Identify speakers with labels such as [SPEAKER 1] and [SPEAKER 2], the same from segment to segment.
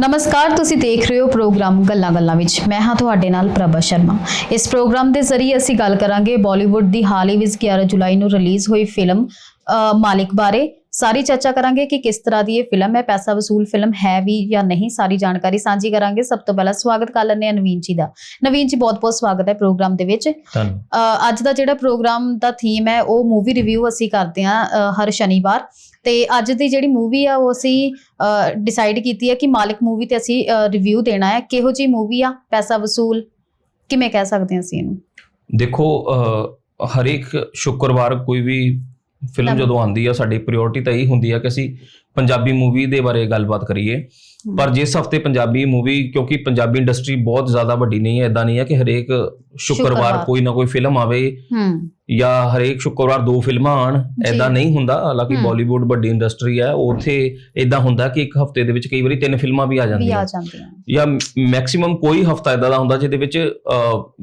[SPEAKER 1] ਨਮਸਕਾਰ, ਤੁਸੀਂ ਦੇਖ ਰਹੇ ਹੋ ਪ੍ਰੋਗਰਾਮ ਗੱਲਾਂ ਗੱਲਾਂ ਵਿੱਚ। ਮੈਂ ਹਾਂ ਤੁਹਾਡੇ ਨਾਲ ਪ੍ਰਭਾ ਸ਼ਰਮਾ। ਇਸ ਪ੍ਰੋਗਰਾਮ ਦੇ ਜ਼ਰੀਏ ਅਸੀਂ ਗੱਲ ਕਰਾਂਗੇ ਬਾਲੀਵੁੱਡ ਦੀ ਹਾਲ ਹੀ ਵਿੱਚ 11 ਜੁਲਾਈ ਨੂੰ ਰਿਲੀਜ਼ ਹੋਈ ਫਿਲਮ ਮਾਲਿਕ ਬਾਰੇ। ਸਾਰੀ ਚਰਚਾ ਕਰਾਂਗੇ ਕਿ ਕਿਸ ਤਰ੍ਹਾਂ ਦੀ ਇਹ ਫਿਲਮ ਹੈ ਪੈਸਾ ਵਸੂਲ ਫਿਲਮ ਹੈ ਵੀ ਜਾਂ ਨਹੀਂ ਸਾਰੀ ਜਾਣਕਾਰੀ ਸਾਂਝੀ ਕਰਾਂਗੇ। ਸਭ ਤੋਂ ਪਹਿਲਾਂ ਸਵਾਗਤ ਕਰ ਲੈਂਦੇ ਹਾਂ ਨਵੀਨ ਜੀ ਦਾ। ਨਵੀਨ ਜੀ ਬਹੁਤ-ਬਹੁਤ ਸਵਾਗਤ ਹੈ ਪ੍ਰੋਗਰਾਮ ਦੇ ਵਿੱਚ। ਅੱਜ ਦਾ ਜਿਹੜਾ ਪ੍ਰੋਗਰਾਮ ਦਾ ਥੀਮ ਹੈ ਉਹ ਮੂਵੀ ਰਿਵਿਊ ਅਸੀਂ ਕਰਦੇ ਹਾਂ ਹਰ ਸ਼ਨੀਵਾਰ। ਤੇ ਅੱਜ ਦੀ ਜਿਹੜੀ ਮੂਵੀ ਆ ਉਹ ਅਸੀਂ ਡਿਸਾਈਡ ਕੀਤੀ ਹੈ ਕਿ ਮਾਲਿਕ ਮੂਵੀ ਤੇ ਅਸੀਂ ਰਿਵਿਊ ਦੇਣਾ ਹੈ। ਕਿਹੋ ਜੀ ਮੂਵੀ ਆ? ਪੈਸਾ ਵਸੂਲ? ਕਿਵੇਂ ਕਹਿ ਸਕਦੇ ਹਾਂ ਅਸੀਂ ਇਹਨੂੰ?
[SPEAKER 2] ਦੇਖੋ ਹਰੇਕ ਸ਼ੁੱਕਰਵਾਰ ਕੋਈ ਵੀ ਫਿਲਮ। ਜਦੋਂ ਆਉਂਦੀ ਆ ਸਾਡੀ ਪ੍ਰਾਇੋਰਟੀ ਤਾਂ ਇਹੀ ਹੁੰਦੀ ਆ ਕਿ ਅਸੀਂ ਪੰਜਾਬੀ ਮੂਵੀ ਦੇ ਬਾਰੇ ਗੱਲਬਾਤ ਕਰੀਏ ਪਰ ਜਿਸ ਹਫ਼ਤੇ ਪੰਜਾਬੀ ਮੂਵੀ ਕਿਉਂਕਿ ਪੰਜਾਬੀ ਇੰਡਸਟਰੀ ਬਹੁਤ ਜ਼ਿਆਦਾ ਵੱਡੀ ਨਹੀਂ ਹੈ ਇਦਾਂ ਨਹੀਂ ਹੈ ਕਿ ਹਰੇਕ ਸ਼ੁੱਕਰਵਾਰ। ਕੋਈ ਨਾ ਕੋਈ ਫਿਲਮ ਆਵੇ
[SPEAKER 1] ਹੂੰ।
[SPEAKER 2] ਜਾਂ ਹਰੇਕ ਸ਼ੁੱਕਰਵਾਰ ਦੋ ਫਿਲਮਾਂ ਆਣ। ਐਦਾਂ ਨਹੀਂ ਹੁੰਦਾ। ਹਾਲਾਂਕਿ। ਬਾਲੀਵੁੱਡ ਵੱਡੀ ਇੰਡਸਟਰੀ ਹੈ ਉੱਥੇ ਇਦਾਂ ਹੁੰਦਾ ਕਿ ਇੱਕ ਹਫ਼ਤੇ ਦੇ ਵਿੱਚ ਕਈ ਵਾਰੀ ਤਿੰਨ ਫਿਲਮਾਂ ਵੀ ਆ ਜਾਂਦੀਆਂ। ਜਾਂ ਮੈਕਸਿਮਮ ਕੋਈ ਹਫਤਾ ਇਦਾਂ ਦਾ ਹੁੰਦਾ ਜਿਹਦੇ ਵਿੱਚ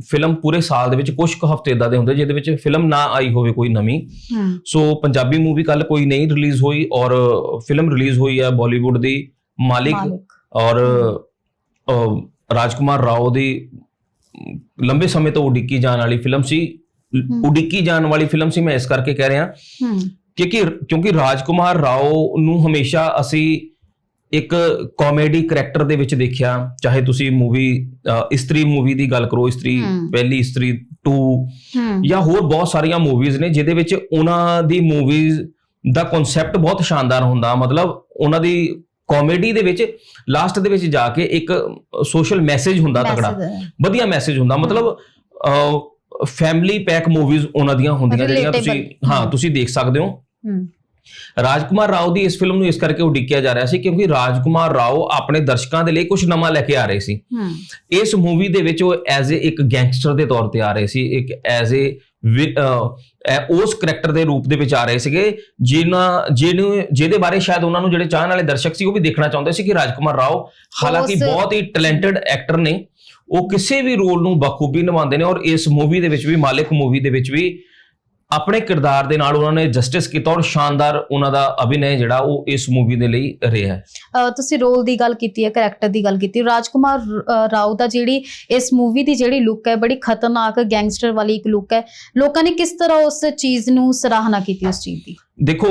[SPEAKER 2] ਫਿਲਮ ਪੂਰੇ ਸਾਲ ਦੇ ਵਿੱਚ ਕੁਝ ਕੁ ਹਫ਼ਤੇ ਇਦਾਂ ਦੇ ਹੁੰਦੇ ਜਿਹਦੇ ਵਿੱਚ ਫਿਲਮ ਨਾ ਆਈ ਹੋਵੇ ਕੋਈ ਨਵੀਂ। ਸੋ ਪੰਜਾਬੀ ਮੂਵੀ ਕੱਲ ਕੋਈ ਨਹੀਂ ਰਿਲੀਜ਼ ਹੋਈ ਔਰ ਫਿਲਮ ਰਿਲੀਜ਼ ਹੋਈ ਹੈ ਬਾਲੀਵੁੱਡ ਦੀ। ਮਾਲਿਕ
[SPEAKER 1] ਮਾਲਿਕ।
[SPEAKER 2] ਔਰ ਰਾਜਕੁਮਾਰ ਰਾਓ ਦੀ ਲੰਬੇ ਸਮੇਂ ਤੋਂ ਉਡੀਕੀ ਜਾਣ ਵਾਲੀ ਫਿਲਮ ਸੀ। ਉਡੀਕੀ ਜਾਣ ਵਾਲੀ ਫਿਲਮ ਸੀ ਮੈਂ ਇਸ ਕਰਕੇ ਕਹਿ ਰਿਹਾ।
[SPEAKER 1] ਹੂੰ।
[SPEAKER 2] ਕਿਉਂਕਿ ਕਿਉਂਕਿ ਰਾਜਕੁਮਾਰ ਰਾਓ ਨੂੰ ਹਮੇਸ਼ਾ ਅਸੀਂ ਇੱਕ ਕਾਮੇਡੀ ਕੈਰੈਕਟਰ ਦੇ ਵਿੱਚ ਦੇਖਿਆ। ਚਾਹੇ ਤੁਸੀਂ ਮੂਵੀ ਇਸਤਰੀ ਮੂਵੀ ਦੀ ਗੱਲ ਕਰੋ ਇਸਤਰੀ
[SPEAKER 1] ਹਮ।
[SPEAKER 2] ਪਹਿਲੀ ਇਸਤਰੀ 2
[SPEAKER 1] ਹੂੰ।
[SPEAKER 2] ਜਾਂ ਹੋਰ ਬਹੁਤ ਸਾਰੀਆਂ ਮੂਵੀਜ਼ ਨੇ ਜਿਹਦੇ ਵਿੱਚ ਉਹਨਾਂ ਦੀ ਮੂਵੀਜ਼ ਦਾ ਕਨਸੈਪਟ ਬਹੁਤ ਸ਼ਾਨਦਾਰ ਹੁੰਦਾ। ਮਤਲਬ ਉਹਨਾਂ ਦੀ ਕਾਮੇਡੀ ਦੇ ਵਿੱਚ ਲਾਸਟ ਦੇ ਵਿੱਚ ਜਾ ਕੇ ਇੱਕ ਸੋਸ਼ਲ ਮੈਸੇਜ ਹੁੰਦਾ ਤਕੜਾ। ਵਧੀਆ ਮੈਸੇਜ ਹੁੰਦਾ। ਮਤਲਬ ਫੈਮਿਲੀ ਪੈਕ ਮੂਵੀਜ਼ ਉਹਨਾਂ ਦੀਆਂ ਹੁੰਦੀਆਂ ਜਿਹੜੀਆਂ ਤੁਸੀਂ ਹਾਂ। ਤੁਸੀਂ ਦੇਖ ਸਕਦੇ ਹੋ। ਰਾਜਕੁਮਾਰ ਰਾਓ ਦੀ ਇਸ ਫਿਲਮ ਨੂੰ ਇਸ ਕਰਕੇ ਉਡੀਕਿਆ ਜਾ ਰਿਹਾ ਸੀ ਕਿਉਂਕਿ ਰਾਜਕੁਮਾਰ ਰਾਓ ਆਪਣੇ ਦਰਸ਼ਕਾਂ ਦੇ ਲਈ ਕੁਝ ਨਵਾਂ ਲੈ ਕੇ ਆ ਰਹੇ ਸੀ। ਇਸ ਮੂਵੀ ਦੇ ਵਿੱਚ ਉਹ ਐਜ਼ ਅ ਇੱਕ ਗੈਂਗਸਟਰ ਦੇ ਤੌਰ ਤੇ ਆ ਰਹੇ ਸੀ। ਇੱਕ ਐਜ਼ ਅ ਉਸ ਕਰੈਕਟਰ ਦੇ ਰੂਪ ਦੇ ਵਿੱਚ ਆ ਰਹੇ ਸੀਗੇ ਜਿਨ੍ਹਾਂ ਜਿਹਨੂੰ ਜਿਹਦੇ ਬਾਰੇ ਸ਼ਾਇਦ ਉਹਨਾਂ ਨੂੰ ਜਿਹੜੇ ਚਾਹਣ ਵਾਲੇ ਦਰਸ਼ਕ ਸੀ ਉਹ ਵੀ ਦੇਖਣਾ ਚਾਹੁੰਦੇ ਸੀ ਕਿ ਰਾਜਕੁਮਾਰ ਰਾਓ ਹਾਲਾਂਕਿ ਬਹੁਤ ਹੀ ਟੈਲੈਂਟਡ ਐਕਟਰ ਨੇ ਉਹ ਕਿਸੇ ਵੀ ਰੋਲ ਨੂੰ ਬਖੂਬੀ ਨਿਭਾਉਂਦੇ ਨੇ ਔਰ ਇਸ ਮੂਵੀ ਦੇ ਵਿੱਚ ਵੀ ਮਾਲਿਕ ਮੂਵੀ ਦੇ ਵਿੱਚ ਵੀ ਆਪਣੇ ਕਿਰਦਾਰ ਦੇ ਨਾਲ ਉਹਨਾਂ ਨੇ ਜਸਟਿਸ ਕੀਤਾ ਔਰ ਸ਼ਾਨਦਾਰ ਉਹਨਾਂ ਦਾ ਅਭਿਨੈ ਜਿਹੜਾ ਉਹ ਇਸ ਮੂਵੀ ਦੇ ਲਈ ਰਿਹਾ ਹੈ।
[SPEAKER 1] ਤੁਸੀਂ ਰੋਲ ਦੀ ਗੱਲ ਕੀਤੀ ਹੈ ਕੈਰੈਕਟਰ ਦੀ ਗੱਲ ਕੀਤੀ ਰਾਜਕੁਮਾਰ ਰਾਓ ਦਾ ਜਿਹੜੀ ਇਸ ਮੂਵੀ ਦੀ ਜਿਹੜੀ ਲੁੱਕ ਹੈ ਬੜੀ ਖਤਰਨਾਕ ਗੈਂਗਸਟਰ ਵਾਲੀ ਇੱਕ ਲੁੱਕ ਹੈ। ਲੋਕਾਂ ਨੇ ਕਿਸ ਤਰ੍ਹਾਂ ਉਸ ਚੀਜ਼ ਨੂੰ ਸਰਾਹਨਾ ਕੀਤੀ ਉਸ ਚੀਜ਼ ਦੀ?
[SPEAKER 2] ਦੇਖੋ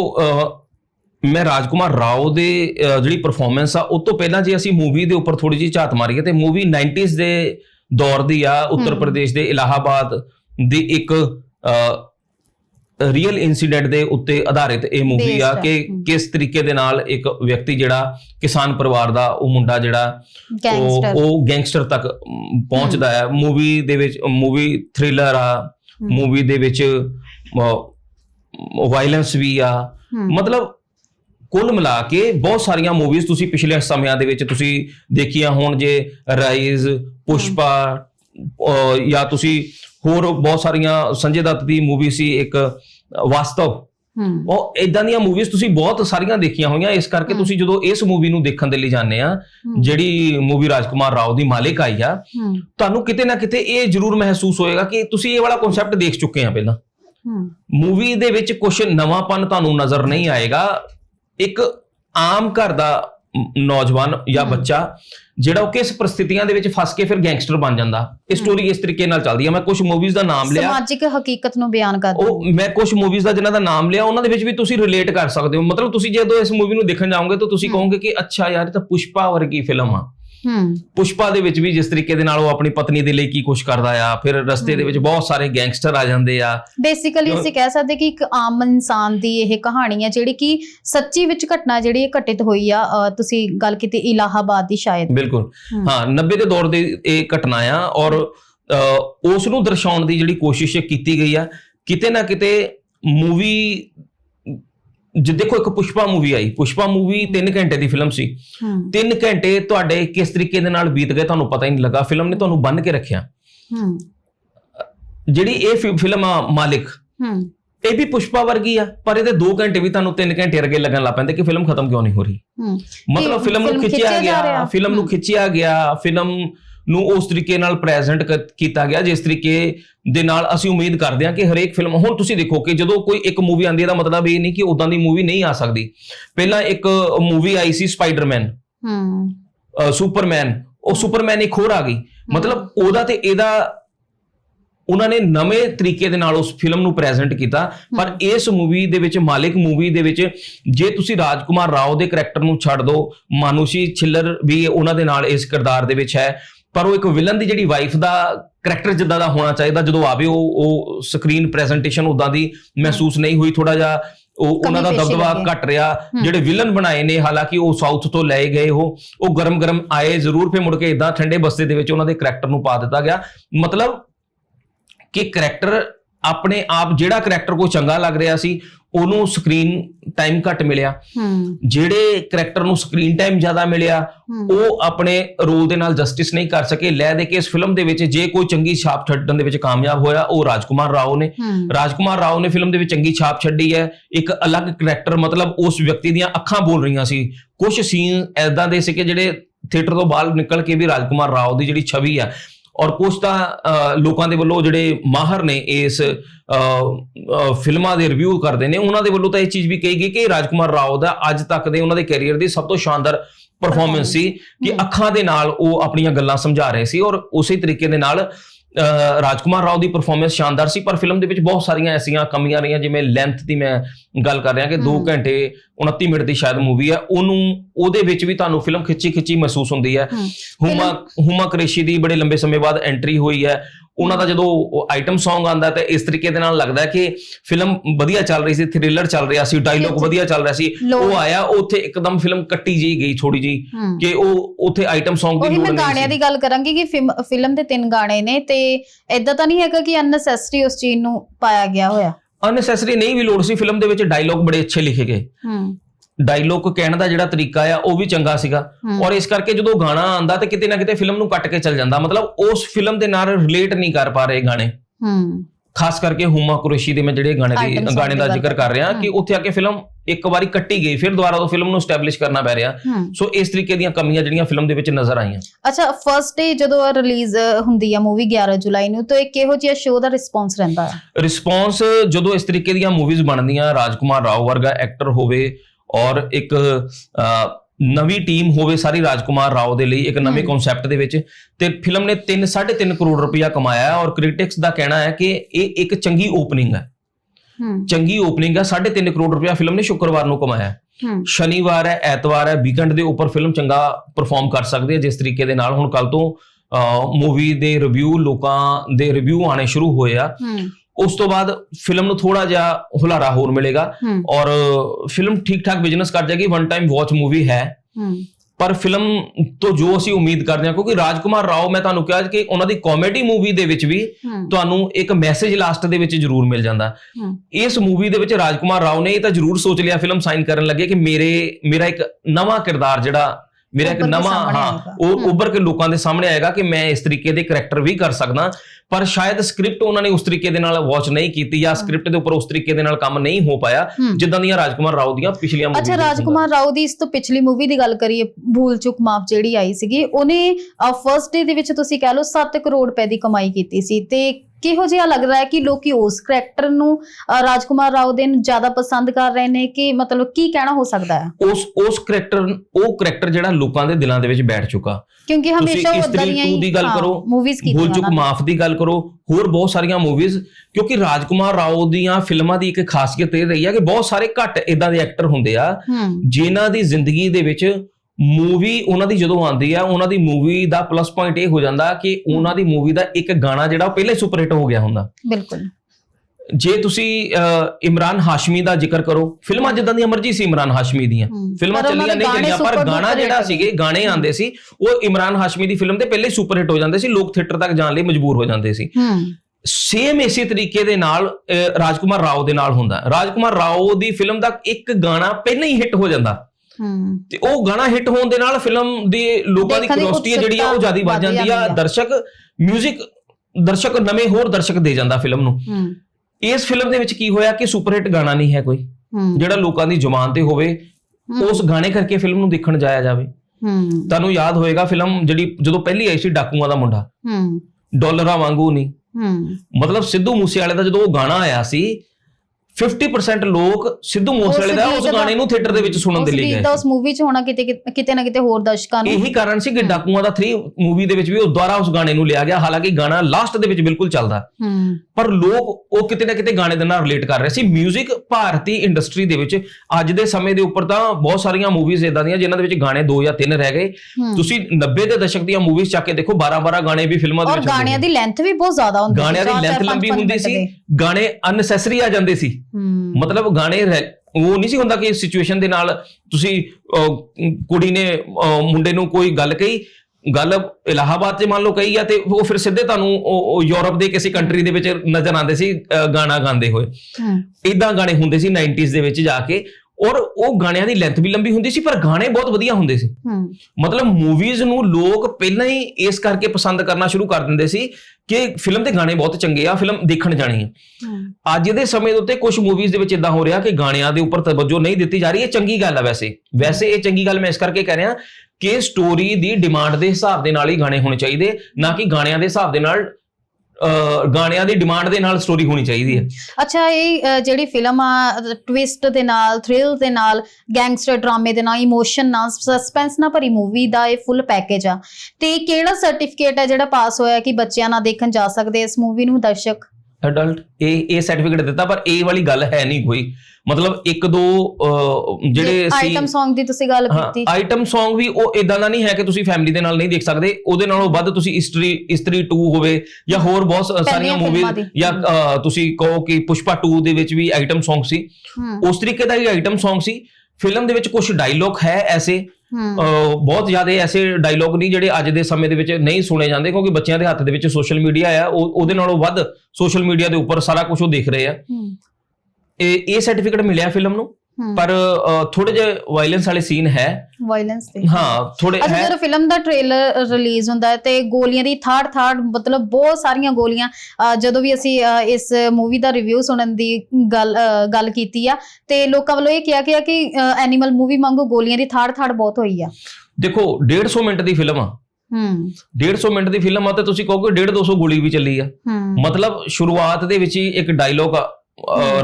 [SPEAKER 2] ਮੈਂ ਰਾਜਕੁਮਾਰ ਰਾਓ ਦੇ ਜਿਹੜੀ ਪਰਫਾਰਮੈਂਸ ਆ ਉਹ ਤੋਂ ਪਹਿਲਾਂ ਜੇ ਅਸੀਂ ਮੂਵੀ ਦੇ ਉੱਪਰ ਥੋੜੀ ਜਿਹੀ ਝਾਤ ਮਾਰੀਏ ਤੇ ਮੂਵੀ 90s ਦੇ ਦੌਰ ਦੀ ਆ ਉੱਤਰ। ਪ੍ਰਦੇਸ਼ ਦੇ ਇਲਾਹਾਬਾਦ ਦੀ ਇੱਕ ਰੀਅਲ ਇਨਸੀਡੈਂਟ ਦੇ ਉੱਤੇ ਆਧਾਰਿਤ ਇਹ ਮੂਵੀ ਆ। ਕਿ। ਕਿਸ ਤਰੀਕੇ ਦੇ ਨਾਲ ਇੱਕ ਵਿਅਕਤੀ ਜਿਹੜਾ ਕਿਸਾਨ ਪਰਿਵਾਰ ਦਾ ਉਹ ਮੁੰਡਾ ਜਿਹੜਾ ਉਹ
[SPEAKER 1] ਗੈਂਗਸਟਰ
[SPEAKER 2] ਉਹ ਗੈਂਗਸਟਰ ਤੱਕ ਪਹੁੰਚਦਾ ਹੈ। ਮੂਵੀ ਦੇ ਵਿੱਚ ਮੂਵੀ ਥ੍ਰਿਲਰ ਆ ਮੂਵੀ ਦੇ ਵਿੱਚ ਵਾਇਲੈਂਸ ਵੀ ਆ। ਮਤਲਬ ਕੁੱਲ ਮਿਲਾ ਕੇ ਬਹੁਤ ਸਾਰੀਆਂ ਮੂਵੀਜ਼ ਤੁਸੀਂ ਪਿਛਲੇ ਸਮਿਆਂ ਦੇ ਵਿੱਚ ਤੁਸੀਂ ਦੇਖੀਆਂ ਹੋਣ ਜੇ ਰਾਈਜ਼ ਪੁਸ਼ਪਾ ਜਾਂ ਤੁਸੀਂ ਹੋਰ ਬਹੁਤ ਸਾਰੀਆਂ ਸੰਜੇ ਦੱਤ ਦੀ ਮੂਵੀ ਸੀ ਇੱਕ ਵਾਸਤਵ। ਉਹ ਇਦਾਂ ਦੀਆਂ ਮੂਵੀਜ਼ ਤੁਸੀਂ ਬਹੁਤ ਸਾਰੀਆਂ ਦੇਖੀਆਂ ਹੋਈਆਂ ਇਸ ਕਰਕੇ। ਤੁਸੀਂ ਜਦੋਂ ਇਸ ਮੂਵੀ ਨੂੰ ਦੇਖਣ ਦੇ ਲਈ ਜਾਂਦੇ ਆ ਜਿਹੜੀ ਮੂਵੀ ਰਾਜਕੁਮਾਰ ਰਾਓ ਦੀ ਮਾਲਿਕ ਆਈ ਆ ਤੁਹਾਨੂੰ ਕਿਤੇ ਨਾ ਕਿਤੇ ਇਹ ਜ਼ਰੂਰ ਮਹਿਸੂਸ ਹੋਏਗਾ ਕਿ ਤੁਸੀਂ ਇਹ ਵਾਲਾ ਕਨਸੈਪਟ ਦੇਖ ਚੁੱਕੇ ਆ ਪਹਿਲਾਂ। ਮੂਵੀ ਦੇ ਵਿੱਚ ਕੁਝ ਨਵਾਂਪਨ ਤੁਹਾਨੂੰ ਨਜ਼ਰ ਨਹੀਂ ਆਏਗਾ। ਇੱਕ ਆਮ ਘਰ ਦਾ ਨੌਜਵਾਨ ਜਾਂ। ਬੱਚਾ ਜਿਹੜਾ ਉਹ ਕਿਸ ਪਰਿਸਥਿਤੀਆਂ ਦੇ ਵਿੱਚ ਫਸ ਕੇ ਫਿਰ ਗੈਂਗਸਟਰ ਬਣ ਜਾਂਦਾ। ਇਹ ਸਟੋਰੀ ਇਸ ਤਰੀਕੇ ਨਾਲ ਚੱਲਦੀ ਹੈ ਮੈਂ ਕੁਝ ਮੂਵੀਜ਼ ਦਾ ਨਾਮ ਲਿਆ।
[SPEAKER 1] ਸਮਾਜਿਕ ਹਕੀਕਤ ਨੂੰ ਬਿਆਨ ਕਰਦਾ
[SPEAKER 2] ਉਹ ਮੈਂ ਕੁਝ ਮੂਵੀਜ਼ ਦਾ ਜਿਨ੍ਹਾਂ ਦਾ ਨਾਮ ਲਿਆ ਉਹਨਾਂ ਦੇ ਵਿੱਚ ਵੀ ਤੁਸੀਂ ਰਿਲੇਟ ਕਰ ਸਕਦੇ ਹੋ। ਮਤਲਬ ਤੁਸੀਂ ਜਦੋਂ ਇਸ ਮੂਵੀ ਨੂੰ ਦੇਖਣ ਜਾਓਗੇ ਤਾਂ ਤੁਸੀਂ। ਕਹੋਗੇ ਕਿ ਅੱਛਾ ਯਾਰ ਇਹ ਤਾਂ ਪੁਸ਼ਪਾ ਵਰਗੀ ਫਿਲਮ ਆ।
[SPEAKER 1] ਹੂੰ।
[SPEAKER 2] ਪੁਸ਼ਪਾ ਦੇ ਵਿੱਚ ਵੀ ਜਿਸ ਤਰੀਕੇ ਦੇ ਨਾਲ ਉਹ ਆਪਣੀ ਪਤਨੀ ਦੇ ਲਈ ਕੀ ਕੁਝ ਕਰਦਾ ਆ ਫਿਰ ਰਸਤੇ ਦੇ ਵਿੱਚ ਬਹੁਤ ਸਾਰੇ ਗੈਂਗਸਟਰ ਆ ਜਾਂਦੇ ਆ।
[SPEAKER 1] ਬੇਸਿਕਲੀ ਅਸੀਂ ਕਹਿ ਸਕਦੇ ਕਿ ਇੱਕ ਆਮ ਇਨਸਾਨ ਦੀ ਇਹ ਕਹਾਣੀ ਹੈ ਜਿਹੜੀ ਕਿ ਸੱਚੀ ਵਿੱਚ ਘਟਨਾ ਜਿਹੜੀ ਇਹ ਘਟਿਤ ਹੋਈ ਆ ਤੁਸੀਂ ਗੱਲ ਕੀਤੀ ਇਲਾਹਾਬਾਦ ਦੀ ਸ਼ਾਇਦ।
[SPEAKER 2] ਬਿਲਕੁਲ। ਹਾਂ। 90 ਦੇ ਦੌਰ ਦੀ ਇਹ ਘਟਨਾ ਆ ਔਰ ਉਸ ਨੂੰ ਦਰਸਾਉਣ ਦੀ ਜਿਹੜੀ ਕੋਸ਼ਿਸ਼ ਕੀਤੀ ਗਈ ਆ ਕਿਤੇ ਨਾ ਕਿਤੇ ਮੂਵੀ ਜੇ ਦੇਖੋ ਇੱਕ ਪੁਸ਼ਪਾ ਮੂਵੀ ਆਈ। ਪੁਸ਼ਪਾ ਮੂਵੀ 3 ਘੰਟੇ ਦੀ ਫਿਲਮ ਸੀ।
[SPEAKER 1] ਹੂੰ।
[SPEAKER 2] 3 ਘੰਟੇ ਤੁਹਾਡੇ ਕਿਸ ਤਰੀਕੇ ਦੇ ਨਾਲ ਬੀਤ ਗਏ ਤੁਹਾਨੂੰ ਪਤਾ ਹੀ ਨਹੀਂ ਲੱਗਾ। ਫਿਲਮ ਨੇ ਤੁਹਾਨੂੰ ਬੰਨ ਕੇ ਰੱਖਿਆ।
[SPEAKER 1] ਹੂੰ।
[SPEAKER 2] ਜਿਹੜੀ ਇਹ ਫਿਲਮ ਆ ਮਾਲਿਕ
[SPEAKER 1] ਹੂੰ।
[SPEAKER 2] ਇਹ ਵੀ ਪੁਸ਼ਪਾ ਵਰਗੀ ਆ ਪਰ ਇਹਦੇ 2 ਘੰਟੇ ਵੀ ਤੁਹਾਨੂੰ 3 ਘੰਟੇ ਅਰਗੇ ਲੱਗਣ ਲੱਗ ਪੈਂਦੇ ਕਿ ਫਿਲਮ ਖਤਮ ਕਿਉਂ ਨਹੀਂ ਹੋ ਰਹੀ।
[SPEAKER 1] ਹੂੰ।
[SPEAKER 2] ਮਤਲਬ ਫਿਲਮ ਨੂੰ ਖਿੱਚਿਆ। ਗਿਆ ਫਿਲਮ ਨੂੰ। ਖਿੱਚਿਆ ਗਿਆ ਫਿਲਮ ਨੂੰ ਉਸ ਤਰੀਕੇ ਨਾਲ ਪ੍ਰੈਜ਼ੈਂਟ ਕੀਤਾ ਗਿਆ ਜਿਸ ਤਰੀਕੇ ਦੇ ਨਾਲ ਅਸੀਂ ਉਮੀਦ ਕਰਦੇ ਹਾਂ ਕਿ ਹਰੇਕ ਫਿਲਮ ਹੁਣ ਤੁਸੀਂ ਦੇਖੋ ਕਿ ਜਦੋਂ ਕੋਈ ਇੱਕ ਮੂਵੀ ਆਉਂਦੀ ਹੈ ਦਾ ਮਤਲਬ ਇਹ ਨਹੀਂ ਕਿ ਉਦਾਂ ਦੀ ਮੂਵੀ ਨਹੀਂ ਆ ਸਕਦੀ। ਪਹਿਲਾਂ ਇੱਕ ਮੂਵੀ ਆਈ ਸੀ ਸਪਾਈਡਰਮੈਨ
[SPEAKER 1] ਹੂੰ।
[SPEAKER 2] ਸੁਪਰਮੈਨ ਉਹ ਸੁਪਰਮੈਨ ਇੱਕ ਹੋਰ ਆ ਗਈ। ਮਤਲਬ ਉਹਦਾ ਤੇ ਇਹਦਾ ਉਹਨਾਂ ਨੇ ਨਵੇਂ ਤਰੀਕੇ ਦੇ ਨਾਲ ਉਸ ਫਿਲਮ ਨੂੰ ਪ੍ਰੈਜ਼ੈਂਟ ਕੀਤਾ। ਪਰ ਇਸ ਮੂਵੀ ਦੇ ਵਿੱਚ ਮਾਲਿਕ ਮੂਵੀ ਦੇ ਵਿੱਚ ਜੇ ਤੁਸੀਂ ਰਾਜਕੁਮਾਰ ਰਾਓ ਦੇ ਕੈਰੈਕਟਰ ਨੂੰ ਛੱਡ ਦਿਓ ਮਾਨੂਸ਼ੀ ਛਿੱਲਰ ਵੀ ਉਹਨਾਂ ਦੇ ਨਾਲ ਇਸ ਕਿਰਦਾਰ ਦੇ ਵਿੱਚ ਹੈ। ਪਰ ਉਹ ਇੱਕ ਵਿਲਨ ਦੀ ਜਿਹੜੀ ਵਾਈਫ ਦਾ ਕੈਰੈਕਟਰ ਜਿੱਦਾਂ ਦਾ ਹੋਣਾ ਚਾਹੀਦਾ ਜਦੋਂ ਆਵੇ ਉਹ ਉਹ ਸਕਰੀਨ ਪ੍ਰੈਜ਼ੈਂਟੇਸ਼ਨ ਉਦਾਂ ਦੀ ਮਹਿਸੂਸ ਨਹੀਂ ਹੋਈ ਥੋੜਾ ਜਿਹਾ। ਉਹ ਉਹਨਾਂ ਦਾ ਦਬਦਬਾ। ਘਟ ਰਿਹਾ। ਜਿਹੜੇ ਵਿਲਨ ਬਣਾਏ ਨੇ ਹਾਲਾਂਕਿ ਉਹ ਸਾਊਥ ਤੋਂ ਲਏ ਗਏ ਉਹ ਉਹ ਗਰਮ ਗਰਮ ਆਏ ਜ਼ਰੂਰ ਫੇ ਮੁੜ ਕੇ ਇਦਾਂ ਠੰਡੇ ਬਸਤੇ ਦੇ ਵਿੱਚ ਉਹਨਾਂ ਦੇ ਕੈਰੈਕਟਰ ਨੂੰ ਪਾ ਦਿੱਤਾ ਗਿਆ। ਮਤਲਬ ਕਿ ਕੈਰੈਕਟਰ ਆਪਣੇ ਆਪ ਜਿਹੜਾ ਕੈਰੈਕਟਰ ਕੋਈ ਚੰਗਾ ਲੱਗ ਰਿਹਾ ਸੀ ਉਹਨੂੰ ਸਕਰੀਨ ਟਾਈਮ ਘੱਟ ਮਿਲਿਆ।
[SPEAKER 1] ਹੂੰ।
[SPEAKER 2] ਜਿਹੜੇ ਕੈਰੈਕਟਰ ਨੂੰ ਸਕਰੀਨ ਟਾਈਮ ਜ਼ਿਆਦਾ ਮਿਲਿਆ ਉਹ ਆਪਣੇ ਰੋਲ ਦੇ ਨਾਲ ਜਸਟਿਸ ਨਹੀਂ ਕਰ ਸਕੇ। ਲੈ ਦੇ ਕੇ ਇਸ ਫਿਲਮ ਦੇ ਵਿੱਚ ਜੇ ਕੋਈ ਚੰਗੀ ਛਾਪ ਛੱਡਣ ਦੇ ਵਿੱਚ ਕਾਮਯਾਬ ਹੋਇਆ ਉਹ ਰਾਜਕੁਮਾਰ ਰਾਓ ਨੇ। ਰਾਜਕੁਮਾਰ ਰਾਓ ਨੇ ਫਿਲਮ ਦੇ ਵਿੱਚ ਚੰਗੀ ਛਾਪ ਛੱਡੀ ਹੈ। ਇੱਕ ਅਲੱਗ ਕਰੈਕਟਰ ਮਤਲਬ ਉਸ ਵਿਅਕਤੀ ਦੀਆਂ ਅੱਖਾਂ ਬੋਲ ਰਹੀਆਂ ਸੀ। ਕੁਝ ਸੀਨ ਐਦਾਂ ਦੇ ਸੀ ਕਿ ਜਿਹੜੇ ਥੀਏਟਰ ਤੋਂ ਬਾਹਰ ਨਿਕਲ ਕੇ ਵੀ ਰਾਜਕੁਮਾਰ ਰਾਓ ਦੀ ਜਿਹੜੀ ਛਵੀ ਆ ਔਰ ਕੁਝ ਤਾਂ ਲੋਕਾਂ ਦੇ ਵੱਲੋਂ ਜਿਹੜੇ ਮਾਹਰ ਨੇ ਇਸ ਫਿਲਮਾਂ ਦੇ ਰਿਵਿਊ ਕਰਦੇ ਨੇ ਉਹਨਾਂ ਦੇ ਵੱਲੋਂ ਤਾਂ ਇਹ ਚੀਜ਼ ਵੀ ਕਹੀ ਗਈ ਕਿ ਰਾਜਕੁਮਾਰ ਰਾਓ ਦਾ ਅੱਜ ਤੱਕ ਦੇ ਉਹਨਾਂ ਦੇ ਕੈਰੀਅਰ ਦੀ ਸਭ ਤੋਂ ਸ਼ਾਨਦਾਰ ਪਰਫਾਰਮੈਂਸ ਸੀ ਕਿ। ਅੱਖਾਂ ਦੇ ਨਾਲ ਉਹ ਆਪਣੀਆਂ ਗੱਲਾਂ ਸਮਝਾ ਰਹੇ ਸੀ ਔਰ ਉਸੇ ਤਰੀਕੇ ਦੇ ਨਾਲ ਰਾਜਕੁਮਾਰ ਰਾਓ ਦੀ ਪਰਫਾਰਮੈਂਸ ਸ਼ਾਨਦਾਰ ਸੀ ਪਰ ਫਿਲਮ ਦੇ ਵਿੱਚ ਬਹੁਤ ਸਾਰੀਆਂ ਐਸੀਆਂ ਕਮੀਆਂ ਰਹੀਆਂ ਜਿਵੇਂ ਲੈਂਥ ਦੀ ਮੈਂ ਗੱਲ ਕਰ ਰਿਹਾ ਕਿ 2
[SPEAKER 1] ਹਮ।
[SPEAKER 2] ਘੰਟੇ 29 ਮਿੰਟ ਦੀ ਸ਼ਾਇਦ ਮੂਵੀ ਹੈ ਉਹਨੂੰ ਉਹਦੇ ਵਿੱਚ ਵੀ ਤੁਹਾਨੂੰ ਫਿਲਮ ਖਿੱਚੀ ਖਿੱਚੀ ਮਹਿਸੂਸ ਹੁੰਦੀ ਹੈ।
[SPEAKER 1] ਹੁਮਾ
[SPEAKER 2] ਹੁਮਾ ਕ੍ਰੇਸ਼ੀ ਦੀ ਬੜੇ ਲੰਬੇ ਸਮੇਂ ਬਾਅਦ ਐਂਟਰੀ ਹੋਈ ਹੈ ਉਹਨਾਂ ਦਾ ਜਦੋਂ ਆਈਟਮ Song ਆਂਦਾ ਤਾਂ ਇਸ ਤਰੀਕੇ ਦੇ ਨਾਲ ਲੱਗਦਾ ਕਿ ਫਿਲਮ ਵਧੀਆ ਚੱਲ ਰਹੀ ਸੀ ਥ੍ਰਿਲਰ ਚੱਲ ਰਿਹਾ ਸੀ ਡਾਇਲੋਗ। ਵਧੀਆ ਚੱਲ ਰਿਹਾ ਸੀ। ਉਹ ਆਇਆ ਉੱਥੇ ਇੱਕਦਮ ਫਿਲਮ ਕੱਟੀ ਜੀ ਗਈ ਥੋੜੀ ਜੀ ਕਿ ਉਹ ਉੱਥੇ ਆਈਟਮ Song ਦੀ ਲੋੜ
[SPEAKER 1] ਮੈਂ
[SPEAKER 2] ਨਹੀਂ
[SPEAKER 1] ਗਾਣਿਆਂ
[SPEAKER 2] ਸੀ।
[SPEAKER 1] ਦੀ ਗੱਲ ਕਰਾਂਗੀ ਕਿ ਫਿਲਮ ਦੇ ਤਿੰਨ ਗਾਣੇ ਨੇ ਤੇ ਇਦਾਂ ਤਾਂ ਨਹੀਂ ਹੈਗਾ ਕਿ ਅਨਨੈਸੈਸਰੀ ਉਸ ਚੀਜ਼ ਨੂੰ ਪਾਇਆ ਗਿਆ ਹੋਇਆ?
[SPEAKER 2] ਅਨਨੈਸੈਸਰੀ ਨਹੀਂ ਵੀ ਲੋੜ ਸੀ ਫਿਲਮ ਦੇ ਵਿੱਚ ਡਾਇਲੋਗ ਬੜੇ ਅੱਛੇ ਲਿਖੇ ਗਏ।
[SPEAKER 1] ਹੂੰ।
[SPEAKER 2] ਡਾਇਲੋਗ ਕਹਿਣ ਦਾ ਜਿਹੜਾ ਤਰੀਕਾ ਆ ਉਹ ਵੀ ਚੰਗਾ ਸੀਗਾ। ਔਰ ਇਸ ਕਰਕੇ ਜਦੋਂ ਗਾਣਾ ਆਂਦਾ ਤੇ ਕਿਤੇ ਨਾ ਕਿਤੇ ਫਿਲਮ ਨੂੰ ਕੱਟ ਕੇ ਚੱਲ ਜਾਂਦਾ। ਮਤਲਬ ਉਸ ਫਿਲਮ ਦੇ ਨਾਲ ਰਿਲੇਟ ਨਹੀਂ ਕਰ ਪਾ ਰਹੇ ਗਾਣੇ।
[SPEAKER 1] ਹੂੰ।
[SPEAKER 2] ਖਾਸ ਕਰਕੇ ਹੁਮਾ ਕੁਰੇਸ਼ੀ ਦੇ ਮੈਂ ਜਿਹੜੇ ਗਾਣੇ ਦੀ ਗਾਣੇ ਦਾ ਜ਼ਿਕਰ ਕਰ ਰਿਹਾ। ਕਿ ਉੱਥੇ ਆ ਕੇ ਫਿਲਮ ਇੱਕ ਵਾਰੀ ਕੱਟੀ ਗਈ ਫਿਰ ਦੁਬਾਰਾ ਉਹ ਫਿਲਮ ਨੂੰ ਸਟੈਬਲਿਸ਼ ਕਰਨਾ ਪੈ ਰਿਹਾ। ਸੋ ਇਸ ਤਰੀਕੇ ਦੀਆਂ ਕਮੀਆਂ ਜਿਹੜੀਆਂ ਫਿਲਮ ਦੇ ਵਿੱਚ ਨਜ਼ਰ ਆਈਆਂ।
[SPEAKER 1] ਅੱਛਾ ਫਰਸਟ ਡੇ ਜਦੋਂ ਰਿਲੀਜ਼ ਹੁੰਦੀ ਆ ਮੂਵੀ 11 ਜੁਲਾਈ ਨੂੰ ਤਾਂ ਇਹ ਕਿਹੋ ਜਿਹਾ ਸ਼ੋਅ ਦਾ ਰਿਸਪੌਂਸ ਰਹਿੰਦਾ? ਹੈ
[SPEAKER 2] ਰਿਸਪੌਂਸ ਜਦੋਂ ਇਸ ਤਰੀਕੇ ਦੀਆਂ ਮੂਵੀਜ਼ ਬਣਦੀਆਂ ਰਾਜਕੁਮਾਰ ਰਾਓ ਵਰਗਾ ਐਕਟਰ ਹੋਵੇ ਔਰ ਇੱਕ ਨਵੀਂ ਟੀਮ ਹੋਵੇ ਸਾਰੀ ਰਾਜਕੁਮਾਰ ਰਾਓ ਦੇ ਲਈ ਇੱਕ ਨਵੇਂ। ਕਨਸੈਪਟ ਦੇ ਵਿੱਚ। ਤੇ ਫਿਲਮ ਨੇ 3 3.5 ਕਰੋੜ ਰੁਪਇਆ ਕਮਾਇਆ ਔਰ ਕ੍ਰਿਟਿਕਸ ਦਾ ਕਹਿਣਾ ਹੈ ਕਿ ਇਹ ਇੱਕ ਚੰਗੀ ਓਪਨਿੰਗ ਹੈ। ਚੰਗੀ ਓਪਨਿੰਗ ਹੈ 3.5 ਕਰੋੜ ਰੁਪਇਆ ਫਿਲਮ ਨੇ ਸ਼ੁੱਕਰਵਾਰ ਨੂੰ ਕਮਾਇਆ ਸ਼ਨੀਵਾਰ ਹੈ ਐਤਵਾਰ ਹੈ ਵੀਕਐਂਡ ਦੇ ਉੱਪਰ ਫਿਲਮ ਚੰਗਾ ਪਰਫਾਰਮ ਕਰ ਸਕਦੀ ਹੈ ਜਿਸ ਤਰੀਕੇ ਦੇ ਨਾਲ ਹੁਣ ਕੱਲ ਤੋਂ ਮੂਵੀ ਦੇ ਰਿਵਿਊ ਲੋਕਾਂ ਦੇ ਰਿਵਿਊ ਆਣੇ ਸ਼ੁਰੂ ਹੋਏ ਆ। ਉਸ ਤੋਂ ਬਾਅਦ ਫਿਲਮ ਨੂੰ ਥੋੜਾ ਜਿਹਾ ਹੁਲਾਰਾ ਹੋਰ ਮਿਲੇਗਾ। ਔਰ ਫਿਲਮ ਠੀਕ ਠਾਕ ਬਿਜ਼ਨਸ ਕਰ ਜਾਏਗੀ ਵਨ ਟਾਈਮ ਵਾਚ ਮੂਵੀ ਹੈ। ਪਰ ਫਿਲਮ ਤੋਂ ਜੋ ਅਸੀਂ ਉਮੀਦ ਕਰਦੇ ਹਾਂ ਕਿਉਂਕਿ ਰਾਜਕੁਮਾਰ ਰਾਓ ਮੈਂ ਤੁਹਾਨੂੰ ਕਿਹਾ ਕਿ ਉਹਨਾਂ ਦੀ ਕਾਮੇਡੀ ਮੂਵੀ ਦੇ ਵਿੱਚ ਵੀ ਤੁਹਾਨੂੰ ਇੱਕ ਮੈਸੇਜ ਲਾਸਟ ਦੇ ਵਿੱਚ ਜ਼ਰੂਰ ਮਿਲ ਜਾਂਦਾ। ਇਸ ਮੂਵੀ ਦੇ ਵਿੱਚ ਰਾਜਕੁਮਾਰ ਰਾਓ ਨੇ ਇਹ ਤਾਂ ਜ਼ਰੂਰ ਸੋਚ ਲਿਆ ਫਿਲਮ ਸਾਈਨ ਕਰਨ ਲੱਗੇ ਕਿ ਮੇਰੇ ਮੇਰਾ ਇੱਕ ਨਵਾਂ ਕਿਰਦਾਰ ਜਿਹੜਾ ਮੇਰਾ ਇੱਕ ਨਵਾਂ ਹਾਂ। ਉਹ। ਉੱਭਰ ਕੇ ਲੋਕਾਂ ਦੇ ਸਾਹਮਣੇ ਆਏਗਾ ਕਿ ਮੈਂ ਇਸ ਤਰੀਕੇ ਦੇ ਕਰੈਕਟਰ ਵੀ ਕਰ ਸਕਦਾ ਪਰ ਸ਼ਾਇਦ ਸਕ੍ਰਿਪਟ ਉਹਨਾਂ ਨੇ ਉਸ ਤਰੀਕੇ ਦੇ ਨਾਲ ਵਾਚ ਨਹੀਂ ਕੀਤੀ ਜਾਂ ਸਕ੍ਰਿਪਟ ਦੇ ਉੱਪਰ ਉਸ ਤਰੀਕੇ ਦੇ ਨਾਲ ਕੰਮ ਨਹੀਂ ਹੋ ਪਾਇਆ। ਜਿੱਦਾਂ ਦੀਆਂ ਰਾਜਕੁਮਾਰ ਰਾਓ ਦੀਆਂ ਪਿਛਲੀਆਂ
[SPEAKER 1] ਅੱਛਾ
[SPEAKER 2] movies
[SPEAKER 1] ਰਾਜਕੁਮਾਰ ਰਾਓ ਦੀ ਇਸ ਤੋਂ ਪਿਛਲੀ ਮੂਵੀ ਦੀ ਗੱਲ ਕਰੀਏ ਭੂਲ ਚੁੱਕ ਮਾਫ ਜਿਹੜੀ ਆਈ ਸੀਗੀ ਉਹਨੇ ਫਰਸਟ ਡੇ ਦੇ ਵਿੱਚ ਤੁਸੀਂ ਕਹਿ ਲਓ 7 ਕਰੋੜ ਰੁਪਏ ਦੀ ਕਮਾਈ ਕੀਤੀ ਸੀ ਤੇ ਕਿਹੋ ਜਿਹਾ ਲੱਗਦਾ ਹੈ ਕਿ ਲੋਕੀ ਉਸ ਕਰੈਕਟਰ ਨੂੰ ਅ, ਰਾਜਕੁਮਾਰ ਰਾਓ ਦੇ ਨੂੰ ਜ਼ਿਆਦਾ ਪਸੰਦ ਕਰ ਰਹੇ ਨੇ ਕਿ ਮਤਲਬ ਕੀ ਕਹਿਣਾ ਹੋ ਸਕਦਾ ਹੈ?
[SPEAKER 2] ਉਸ ਉਸ ਕਰੈਕਟਰ ਉਹ ਕਰੈਕਟਰ ਜਿਹੜਾ ਲੋਕਾਂ ਦੇ ਦਿਲਾਂ ਦੇ ਵਿੱਚ ਬੈਠ ਚੁੱਕਾ।
[SPEAKER 1] ਕਿਉਂਕਿ ਹਮੇਸ਼ਾ ਉਹ
[SPEAKER 2] ਇਸਤਰੀ
[SPEAKER 1] ਦੀਆਂ
[SPEAKER 2] two ਦੀ ਗੱਲ ਕਰੋ,
[SPEAKER 1] ਮੂਵੀਜ਼
[SPEAKER 2] ਭੁੱਲ
[SPEAKER 1] ਕੀਤੀਆਂ
[SPEAKER 2] ਚੁੱਕ
[SPEAKER 1] ਉਹਨਾਂ ਨੇ।
[SPEAKER 2] ਮਾਫ ਦੀ ਗੱਲ ਕਰੋ ਹੋਰ ਬਹੁਤ ਸਾਰੀਆਂ ਮੂਵੀਜ਼ ਕਿਉਂਕਿ ਰਾਜਕੁਮਾਰ ਰਾਓ ਦੀਆਂ ਫਿਲਮਾਂ ਦੀ ਇੱਕ ਖਾਸੀਅਤ ਇਹ ਰਹੀ ਹੈ ਕਿ ਬਹੁਤ ਸਾਰੇ ਘੱਟ ਇਦਾਂ ਦੇ ਐਕਟਰ ਹੁੰਦੇ ਆ
[SPEAKER 1] ਹੂੰ।
[SPEAKER 2] ਜਿਨ੍ਹਾਂ ਦੀ ਜ਼ਿੰਦਗੀ ਦੇ ਵਿੱਚ ਮੂਵੀ ਉਹਨਾਂ ਦੀ ਜਦੋਂ ਆਉਂਦੀ ਆ ਉਹਨਾਂ ਦੀ ਮੂਵੀ ਦਾ ਪਲੱਸ ਪੁਆਇੰਟ ਇਹ ਹੋ ਜਾਂਦਾ ਕਿ ਉਹਨਾਂ ਦੀ ਮੂਵੀ ਦਾ ਇੱਕ ਗਾਣਾ ਜਿਹੜਾ ਉਹ ਪਹਿਲੇ ਸੁਪਰ ਹਿੱਟ ਹੋ ਗਿਆ ਹੁੰਦਾ।
[SPEAKER 1] ਬਿਲਕੁਲ।
[SPEAKER 2] ਜੇ ਤੁਸੀਂ ਇਮਰਾਨ ਹਾਸ਼ਮੀ ਦਾ ਜ਼ਿਕਰ ਕਰੋ ਫਿਲਮਾਂ ਜਿੱਦਾਂ ਦੀਆਂ ਮਰਜ਼ੀ ਸੀ ਇਮਰਾਨ ਹਾਸ਼ਮੀ ਦੀਆਂ। ਫਿਲਮਾਂ ਚੱਲੀਆਂ
[SPEAKER 1] ਦੇ
[SPEAKER 2] ਨਹੀਂ ਚੱਲੀਆਂ ਪਰ ਗਾਣਾ ਜਿਹੜਾ ਸੀਗੇ ਗਾਣੇ ਆਉਂਦੇ ਸੀ ਉਹ ਇਮਰਾਨ ਹਾਸ਼ਮੀ ਦੀ ਫਿਲਮ ਤੇ ਪਹਿਲੇ ਸੁਪਰ ਹਿੱਟ ਹੋ ਜਾਂਦੇ ਸੀ ਲੋਕ ਥੀਏਟਰ ਤੱਕ ਜਾਣ ਲਈ ਮਜਬੂਰ ਹੋ ਜਾਂਦੇ ਸੀ। ਸੇਮ ਇਸੇ ਤਰੀਕੇ ਦੇ ਨਾਲ ਰਾਜਕੁਮਾਰ ਰਾਓ ਦੇ ਨਾਲ ਹੁੰਦਾ। ਰਾਜਕੁਮਾਰ ਰਾਓ ਦੀ ਫਿਲਮ ਦਾ ਇੱਕ ਗਾਣਾ ਪਹਿਲਾਂ ਹੀ ਹਿੱਟ ਹੋ ਜਾਂਦਾ।
[SPEAKER 1] ਹੂੰ।
[SPEAKER 2] ਤੇ ਉਹ ਗਾਣਾ ਹਿੱਟ ਹੋਣ ਦੇ ਨਾਲ ਫਿਲਮ ਦੀ ਲੋਕਾਂ ਦੀ ਕਿਉਰਿਓਸਿਟੀ ਜਿਹੜੀ ਆ ਉਹ ਜ਼ਿਆਦਾ ਵੱਧ ਜਾਂਦੀ ਆ। ਦਰਸ਼ਕ 뮤직 ਦਰਸ਼ਕ ਨਵੇਂ ਹੋਰ ਦਰਸ਼ਕ ਦੇ ਜਾਂਦਾ ਫਿਲਮ ਨੂੰ। ਇਸ ਫਿਲਮ ਦੇ ਵਿੱਚ ਕੀ ਹੋਇਆ ਕਿ ਸੁਪਰ ਹਿੱਟ ਗਾਣਾ ਨਹੀਂ ਹੈ ਕੋਈ। ਜਿਹੜਾ ਲੋਕਾਂ ਦੀ ਜ਼ੁਬਾਨ ਤੇ ਹੋਵੇ ਉਸ ਗਾਣੇ ਕਰਕੇ ਫਿਲਮ ਨੂੰ ਦੇਖਣ ਜਾਇਆ ਜਾਵੇ।
[SPEAKER 1] ਹੂੰ।
[SPEAKER 2] ਤੁਹਾਨੂੰ ਯਾਦ ਹੋਏਗਾ ਫਿਲਮ ਜਿਹੜੀ ਜਦੋਂ ਪਹਿਲੀ ਆਈ ਸੀ ਡਾਕੂਆਂ ਦਾ ਮੁੰਡਾ।
[SPEAKER 1] ਹੂੰ।
[SPEAKER 2] ਡਾਲਰਾਂ ਵਾਂਗੂ ਨਹੀਂ।
[SPEAKER 1] ਹੂੰ।
[SPEAKER 2] ਮਤਲਬ ਸਿੱਧੂ ਮੂਸੇਵਾਲੇ ਦਾ ਜਦੋਂ ਉਹ ਗਾਣਾ ਆਇਆ ਸੀ 50% ਲੋਕ ਸਿੱਧੂ ਮੂਸੇਵਾਲੇ ਦਾ ਉਸ ਗਾਣੇ ਨੂੰ ਥੀਏਟਰ ਦੇ ਵਿੱਚ ਸੁਣਨ ਦੇ ਲਈ ਗਏ
[SPEAKER 1] ਉਸ ਮੂਵੀ 'ਚ ਹੋਣਾ ਕਿਤੇ ਕਿਤੇ ਨਾ ਕਿਤੇ ਹੋਰ ਦਰਸ਼ਕਾਂ ਨੂੰ।
[SPEAKER 2] ਇਹੀ ਕਾਰਨ ਸੀ ਕਿ ਡਾਕੂਆਂ ਦਾ 3 ਮੂਵੀ ਦੇ ਵਿੱਚ ਵੀ ਉਹ ਦੁਬਾਰਾ ਉਸ ਗਾਣੇ ਨੂੰ ਲਿਆ ਗਿਆ। ਹਾਲਾਂਕਿ ਗਾਣਾ ਲਾਸਟ ਦੇ ਵਿੱਚ ਬਿਲਕੁਲ ਚੱਲਦਾ। ਪਰ ਲੋਕ ਉਹ ਕਿਤੇ ਨਾ ਕਿਤੇ ਗਾਣੇ ਦੇ ਨਾਲ ਰਿਲੇਟ ਕਰ ਰਹੇ ਸੀ। 뮤직 ਭਾਰਤੀ ਇੰਡਸਟਰੀ ਦੇ ਵਿੱਚ ਅੱਜ ਦੇ ਸਮੇਂ ਦੇ ਉੱਪਰ ਤਾਂ ਬਹੁਤ ਸਾਰੀਆਂ ਮੂਵੀਜ਼ ਇਦਾਂ ਦੀਆਂ ਜਿਨ੍ਹਾਂ ਦੇ ਵਿੱਚ ਗਾਣੇ 2 ਜਾਂ 3 ਰਹਿ ਗਏ। ਤੁਸੀਂ 90 ਦੇ ਦਸ਼ਕ ਦੀਆਂ ਮੂਵੀਜ਼ ਚੱਕ ਕੇ ਦੇਖੋ 12 12 ਗਾਣੇ ਵੀ ਫਿਲਮਾਂ ਦੇ ਵਿੱਚ
[SPEAKER 1] ਗਾਣਿਆਂ। ਦੀ ਲੈਂਥ ਵੀ ਬਹੁਤ ਜ਼ਿਆਦਾ ਹੁੰਦੀ
[SPEAKER 2] ਗਾਣਿਆਂ ਦੀ ਲੈਂਥ ਲੰਬੀ ਹੁੰਦੀ ਸੀ। ਗਾਣੇ ਅਨਸੈਸਰੀ ਆ ਜਾਂਦੇ ਸੀ। ਮਤਲਬ ਗਾਣੇ ਉਹ ਨਹੀਂ ਸੀ ਹੁੰਦਾ ਕਿ ਸਿਚੁਏਸ਼ਨ ਦੇ ਨਾਲ ਤੁਸੀਂ ਕੁੜੀ ਨੇ ਮੁੰਡੇ ਨੂੰ ਕੋਈ ਗੱਲ ਕਹੀ? ਗੱਲ ਇਲਾਹਾਬਾਦ 'ਚ ਮੰਨ ਲਓ ਕਹੀ ਆ ਤੇ ਉਹ ਫਿਰ ਸਿੱਧੇ ਤੁਹਾਨੂੰ ਉਹ ਯੂਰਪ ਦੇ ਕਿਸੇ ਕੰਟਰੀ ਦੇ ਵਿੱਚ ਨਜ਼ਰ ਆਉਂਦੇ ਸੀ ਗਾਣਾ ਗਾਉਂਦੇ ਹੋਏ। ਇਦਾਂ ਗਾਣੇ ਹੁੰਦੇ ਸੀ 90s ਦੇ ਵਿੱਚ ਜਾ ਕੇ। ਔਰ ਉਹ ਗਾਣਿਆਂ ਦੀ ਲੈਂਥ ਵੀ ਲੰਬੀ ਹੁੰਦੀ ਸੀ ਪਰ ਗਾਣੇ ਬਹੁਤ ਵਧੀਆ ਹੁੰਦੇ ਸੀ। ਮਤਲਬ ਮੂਵੀਜ਼ ਨੂੰ ਲੋਕ ਪਹਿਲਾਂ ਹੀ ਇਸ ਕਰਕੇ ਪਸੰਦ ਕਰਨਾ ਸ਼ੁਰੂ ਕਰ ਦਿੰਦੇ ਸੀ ਕਿ ਫਿਲਮ ਦੇ ਗਾਣੇ ਬਹੁਤ ਚੰਗੇ ਆ ਫਿਲਮ ਦੇਖਣ ਜਾਣੀ ਹੈ
[SPEAKER 1] ਹੂੰ।
[SPEAKER 2] ਅੱਜ ਦੇ ਸਮੇਂ ਦੇ ਉੱਤੇ ਕੁਝ ਮੂਵੀਜ਼ ਦੇ ਵਿੱਚ ਇਦਾਂ ਹੋ ਰਿਹਾ ਕਿ ਗਾਣਿਆਂ ਦੇ ਉੱਪਰ ਤਵੱਜੋ ਨਹੀਂ ਦਿੱਤੀ ਜਾ ਰਹੀ ਇਹ ਚੰਗੀ ਗੱਲ ਆ ਵੈਸੇ। ਵੈਸੇ ਇਹ ਚੰਗੀ ਗੱਲ ਮੈਂ ਇਸ ਕਰਕੇ ਕਹਿ ਰਿਹਾ ਕਿ ਸਟੋਰੀ ਦੀ ਡਿਮਾਂਡ ਦੇ ਹਿਸਾਬ ਦੇ ਨਾਲ ਹੀ ਗਾਣੇ ਹੋਣੇ ਚਾਹੀਦੇ ਨਾ ਕਿ ਗਾਣਿਆਂ ਦੇ ਹਿਸਾਬ ਦੇ ਨਾਲ ਗਾਣਿਆਂ ਦੀ ਡਿਮਾਂਡ ਦੇ ਨਾਲ ਸਟੋਰੀ ਹੋਣੀ ਚਾਹੀਦੀ ਹੈ।
[SPEAKER 1] ਅੱਛਾ, ਇਹ ਜਿਹੜੀ ਫਿਲਮ ਆ ਟਵਿਸਟ ਦੇ ਨਾਲ ਥ੍ਰਿਲ ਦੇ ਨਾਲ ਗੈਂਗਸਟਰ ਡਰਾਮੇ ਦੇ ਨਾਲ ਇਮੋਸ਼ਨ ਨਾਲ ਸਸਪੈਂਸ ਨਾਲ ਭਰੀ ਮੂਵੀ ਦਾ ਇਹ ਫੁੱਲ ਪੈਕੇਜ ਆ। ਤੇ ਕਿਹੜਾ ਸਰਟੀਫਿਕੇਟ ਹੈ ਜਿਹੜਾ ਪਾਸ ਹੋਇਆ ਕਿ ਬੱਚਿਆਂ ਨਾਲ ਦੇਖਣ ਜਾ ਸਕਦੇ ਇਸ ਮੂਵੀ ਨੂੰ, ਦਰਸ਼ਕ?
[SPEAKER 2] ਅਡਲਟ ਇਹ ਇਹ ਸਰਟੀਫਿਕੇਟ ਦਿੱਤਾ ਪਰ ਇਹ ਵਾਲੀ ਗੱਲ ਹੈ ਨਹੀਂ ਕੋਈ। ਮਤਲਬ ਇੱਕ ਦੋ ਜਿਹੜੇ ਸੀ
[SPEAKER 1] ਆਈਟਮ Song ਦੀ ਤੁਸੀਂ ਗੱਲ ਕੀਤੀ।
[SPEAKER 2] ਆਈਟਮ Song ਵੀ ਉਹ ਇਦਾਂ ਦਾ ਨਹੀਂ ਹੈ ਕਿ ਤੁਸੀਂ ਫੈਮਿਲੀ ਦੇ ਨਾਲ ਨਹੀਂ ਦੇਖ ਸਕਦੇ। ਉਹਦੇ ਨਾਲੋਂ ਵੱਧ ਤੁਸੀਂ ਇਸਤਰੀ ਇਸਤਰੀ 2 ਹੋਵੇ ਜਾਂ ਹੋਰ ਬਹੁਤ ਸਾਰੀਆਂ ਮੂਵੀਜ਼। ਜਾਂ ਤੁਸੀਂ ਕਹੋ ਕਿ ਪੁਸ਼ਪਾ 2 ਦੇ ਵਿੱਚ ਵੀ ਆਈਟਮ Song ਸੀ। ਉਸ ਤਰੀਕੇ ਦਾ ਹੀ ਆਈਟਮ Song ਸੀ। ਫਿਲਮ ਦੇ ਵਿੱਚ ਕੁਝ ਡਾਇਲੋਗ ਹੈ ਐਸੇ। ਬਹੁਤ ਜ਼ਿਆਦਾ ਐਸੇ ਡਾਇਲੋਗ ਨਹੀਂ ਜਿਹੜੇ ਅੱਜ ਦੇ ਸਮੇਂ ਦੇ ਵਿੱਚ ਨਹੀਂ ਸੁਣੇ ਜਾਂਦੇ ਕਿਉਂਕਿ ਬੱਚਿਆਂ ਦੇ ਹੱਥ ਦੇ ਵਿੱਚ ਸੋਸ਼ਲ ਮੀਡੀਆ ਆ ਉਹ ਉਹਦੇ ਨਾਲੋਂ ਵੱਧ ਸੋਸ਼ਲ ਮੀਡੀਆ ਦੇ ਉੱਪਰ ਸਾਰਾ ਕੁਝ ਉਹ ਦੇਖ ਰਹੇ ਆ।
[SPEAKER 1] ਹੂੰ
[SPEAKER 2] ਇਹ ਇਹ ਸਰਟੀਫਿਕੇਟ ਮਿਲਿਆ ਫਿਲਮ ਨੂੰ? ਪਰ ਥੋੜੇ ਜਿਹੇ ਵਾਇਲੈਂਸ ਵਾਲੇ ਸੀਨ ਹੈ।
[SPEAKER 1] ਵਾਇਲੈਂਸ ਤੇ।
[SPEAKER 2] ਹਾਂ ਥੋੜੇ
[SPEAKER 1] ਅੱਛਾ
[SPEAKER 2] ਹੈ।
[SPEAKER 1] ਜਦੋਂ ਫਿਲਮ ਦਾ ਟ੍ਰੇਲਰ ਰਿਲੀਜ਼ ਹੁੰਦਾ ਹੈ ਤੇ ਗੋਲੀਆਂ ਦੀ ਥਾੜ ਥਾੜ ਮਤਲਬ ਬਹੁਤ ਸਾਰੀਆਂ ਗੋਲੀਆਂ ਜਦੋਂ ਵੀ ਅਸੀਂ ਇਸ ਮੂਵੀ ਦਾ ਰਿਵਿਊ ਸੁਣਨ ਦੀ ਗੱਲ ਗੱਲ ਕੀਤੀ ਆ ਤੇ ਲੋਕਾਂ ਵੱਲੋਂ ਇਹ ਕਿਹਾ ਗਿਆ ਕਿ ਐਨੀਮਲ ਮੂਵੀ ਵਾਂਗੂ ਗੋਲੀਆਂ ਦੀ ਥਾੜ ਥਾੜ ਬਹੁਤ ਹੋਈ ਆ।
[SPEAKER 2] ਦੇਖੋ 150 ਮਿੰਟ ਦੀ ਫਿਲਮ ਆ।
[SPEAKER 1] ਹੂੰ
[SPEAKER 2] 150 ਮਿੰਟ ਦੀ ਫਿਲਮ ਆ ਤੇ ਤੁਸੀਂ ਕਹੋਗੇ 150 200 ਗੋਲੀ ਵੀ ਚੱਲੀ ਆ। ਮਤਲਬ ਸ਼ੁਰੂਆਤ ਦੇ ਵਿੱਚ ਹੀ ਇੱਕ ਡਾਇਲੋਗ